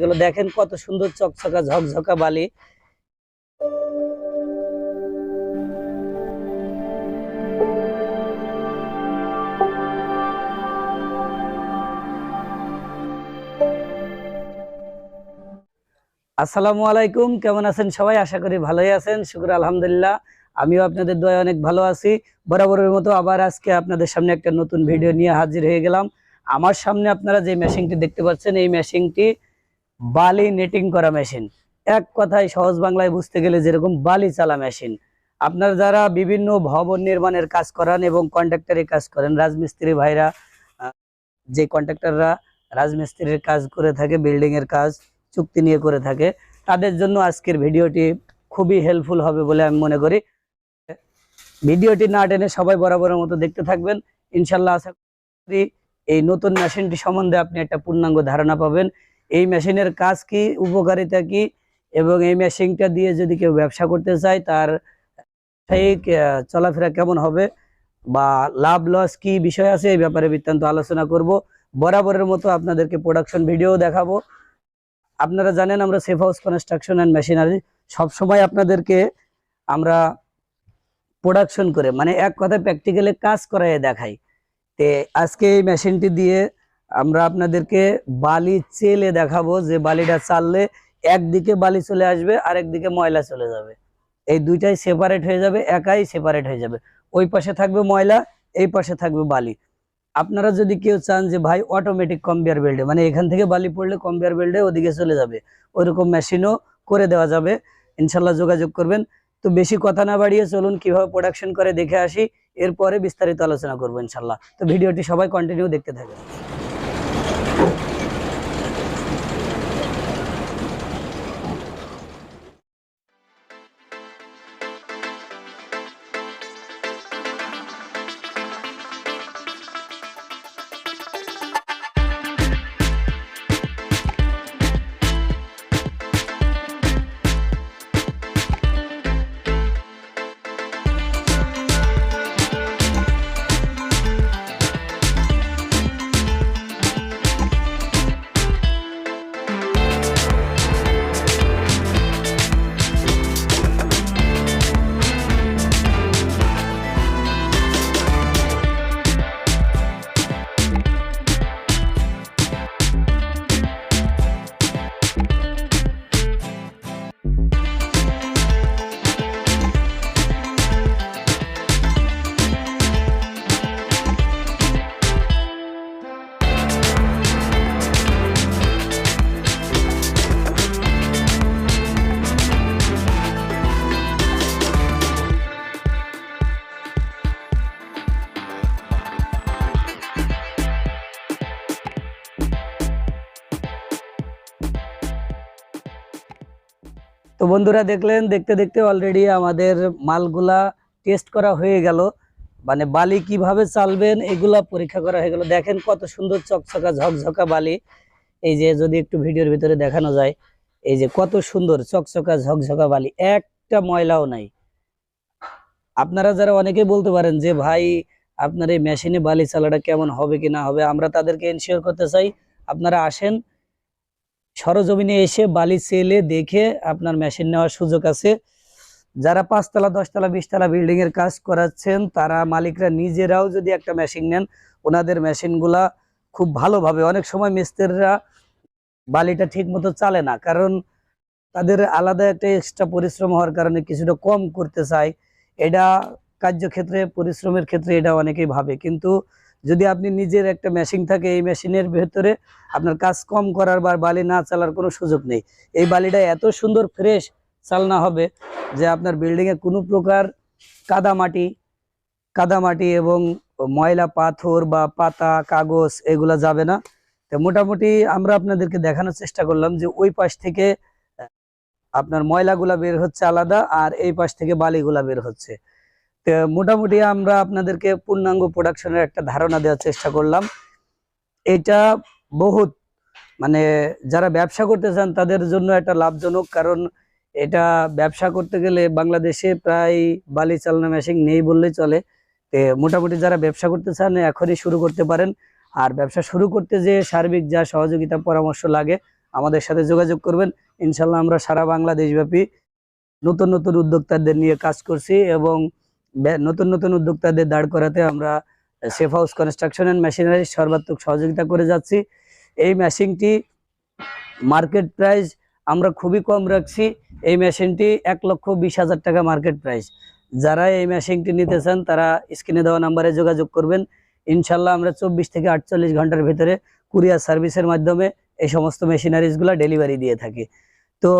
এগুলো দেখেন কত সুন্দর চকচকা, ঝকঝকা বালি। আসসালামু আলাইকুম, কেমন আছেন সবাই? আশা করি ভালোই আছেন, শুক্র আলহামদুলিল্লাহ। আমিও আপনাদের দয়া অনেক ভালো আছি। বরাবরের মতো আবার আজকে আপনাদের সামনে একটা নতুন ভিডিও নিয়ে হাজির হয়ে গেলাম। আমার সামনে আপনারা যে মেশিনটি দেখতে পাচ্ছেন, এই মেশিনটি বালি নেটিং করা মেশিন এক কথায় সহজ বাংলায় বুঝতে গেলে যেরকম বালি চালা মেশিন আপনার যারা বিভিন্ন ভবন নির্মাণের কাজ করান এবং কন্ট্রাক্টরের কাজ করেন, রাজমিস্ত্রি ভাইরা যে কন্ট্রাক্টররা রাজমিস্ত্রির কাজ করে থাকে বিল্ডিং এর কাজ, চুক্তি নিয়ে করে থাকে, তাদের জন্য আজকের ভিডিওটি খুবই হেল্পফুল হবে বলে আমি মনে করি। ভিডিওটি না টেনে সবাই বরাবরের মতো দেখতে থাকবেন। ইনশাল্লাহ আশা করি এই নতুন মেশিনটি সম্বন্ধে আপনি একটা পূর্ণাঙ্গ ধারণা পাবেন। এই মেশিনের কাজ কি উপকারিতা কি এবং এই মেশিনটা দিয়ে যদি কেউ ব্যবসা করতে চায় তার আহ, চলাফেরা কেমন হবে বা লাভ লস কি বিষয় আছে এই ব্যাপারে বৃত্তান্ত আলোচনা করব। বরাবরের মতো আপনাদেরকে প্রোডাকশন ভিডিও দেখাবো। আপনারা জানেন আমরা safe house construction and machinery সবসময় আপনাদেরকে আমরা প্রোডাকশন করে মানে এক কথায় প্র্যাকটিক্যালি কাজ করাই দেখাই। তে আজকে এই মেশিনটি দিয়ে আমরা আপনাদেরকে বালি চেলে দেখাবো যে বালিটা চাললে একদিকে বালি চলে আসবে আর একদিকে ময়লা চলে যাবে। এই দুইটাই সেপারেট হয়ে যাবে, একাই সেপারেট হয়ে যাবে। ওই পাশে থাকবে ময়লা, এই পাশে থাকবে বালি। আপনারা যদি কেউ চান যে, ভাই অটোমেটিক কম্বিয়ার বেল্টে মানে এখান থেকে বালি পড়লে কম্বিয়ার বেল্টে ওদিকে চলে যাবে। ওইরকম মেশিনও করে দেওয়া যাবে। ইনশাল্লাহ যোগাযোগ করবেন। তো বেশি কথা না বাড়িয়ে চলুন, কীভাবে প্রোডাকশন করে দেখে আসি, এরপরে বিস্তারিত আলোচনা করব ইনশাল্লাহ। তো ভিডিওটি সবাই কন্টিনিউ দেখতে থাকেন। তো বন্ধুরা দেখলেন, দেখতে দেখতে অলরেডি আমাদের মালগুলা টেস্ট করা হয়ে গেল। মানে বালি কীভাবে চালবেন এগুলা পরীক্ষা করা হয়ে গেল। দেখেন কত সুন্দর চকচকা, ঝকঝকা বালি। এই যে যদি একটু ভিডিওর ভিতরে দেখানো যায়, এই যে কত সুন্দর চকচকা, ঝকঝকা বালি। একটা ময়লাও নাই। আপনারা যারা অনেকেই বলতে পারেন যে, ভাই, আপনার এই মেশিনে বালি চালাটা কেমন হবে কি না হবে? আমরা তাদেরকে এনশিওর করতে চাই, আপনারা আসেন সরজমিনে এসে বালি সেলে দেখে আপনার মেশিন নেওয়ার সুযোগ আছে। যারা পাঁচতলা, দশতলা, বিশতলা বিল্ডিং এর কাজ করাচ্ছেন, তারা মালিকরা নিজেরাও যদি একটা মেশিন নেন, ওনাদের মেশিনগুলা খুব ভালোভাবে, অনেক সময় মিস্ত্রিরা বালিটা ঠিক মতো চালে না, কারণ তাদের আলাদা একটা এক্সট্রা পরিশ্রম হওয়ার কারণে কিছুটা কম করতে চায়। এটা কার্যক্ষেত্রে, পরিশ্রমের ক্ষেত্রে এটা অনেকেই ভাবে। কিন্তু যদি আপনি নিজের একটা মেশিন থাকে, এই মেশিনের ভেতরে আপনার কাজ কম করার বা বালি না চালার কোনো সুযোগ নেই। এই বালিটা এত সুন্দর ফ্রেশ চালনা হবে যে আপনার বিল্ডিং এ কোনো প্রকার কাদামাটি কাদামাটি এবং ময়লা, পাথর বা পাতা, কাগজ এগুলা যাবে না। তো মোটামুটি আমরা আপনাদেরকে দেখানোর চেষ্টা করলাম যে ওই পাশ থেকে আপনার ময়লাগুলা বের হচ্ছে আলাদা আর এই পাশ থেকে বালিগুলা বের হচ্ছে। তো মোটামুটি আমরা আপনাদেরকে পূর্ণাঙ্গ প্রোডাকশনের একটা ধারণা দেওয়ার চেষ্টা করলাম। এটা বহুত মানে যারা ব্যবসা করতে চান তাদের জন্য একটা লাভজনক, কারণ এটা ব্যবসা করতে গেলে বাংলাদেশে প্রায় বালি চালনা মেশিন নেই বললেই চলে। মোটামুটি যারা ব্যবসা করতে চান এখনই শুরু করতে পারেন। আর ব্যবসা শুরু করতে যে সার্বিক যা সহযোগিতা, পরামর্শ লাগে, আমাদের সাথে যোগাযোগ করবেন। ইনশাল্লাহ আমরা সারা বাংলাদেশব্যাপী নতুন নতুন উদ্যোক্তাদের নিয়ে কাজ করছি এবং নতুন নতুন উদ্যোক্তাদের দাঁড় করাতে আমরা safe house construction and machinery সর্বাত্মক সহযোগিতা করে যাচ্ছি। এই মেশিনটি মার্কেট প্রাইস আমরা খুবই কম রাখছি। এই মেশিনটি এক লক্ষ বিশ হাজার টাকা মার্কেট প্রাইস যারা এই মেশিনটি নিতে চান, তারা স্ক্রিনে দেওয়া নাম্বারে যোগাযোগ করবেন। ইনশাল্লাহ আমরা চব্বিশ থেকে আটচল্লিশ ঘণ্টার ভিতরে কুরিয়ার সার্ভিসের মাধ্যমে এই সমস্ত মেশিনারিজগুলো ডেলিভারি দিয়ে থাকি। তো,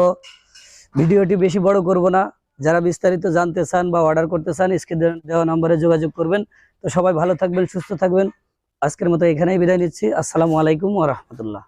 ভিডিওটি বেশি বড় করব না। যারা বিস্তারিত জানতে চান বা অর্ডার করতে চান, স্ক্রিনে দেওয়া নম্বরে যোগাযোগ করবেন। তো সবাই ভালো থাকবেন, সুস্থ থাকবেন। আজকের মতো এখানেই বিদায় নিচ্ছি। আসসালামু আলাইকুম ও রাহমাতুল্লাহ।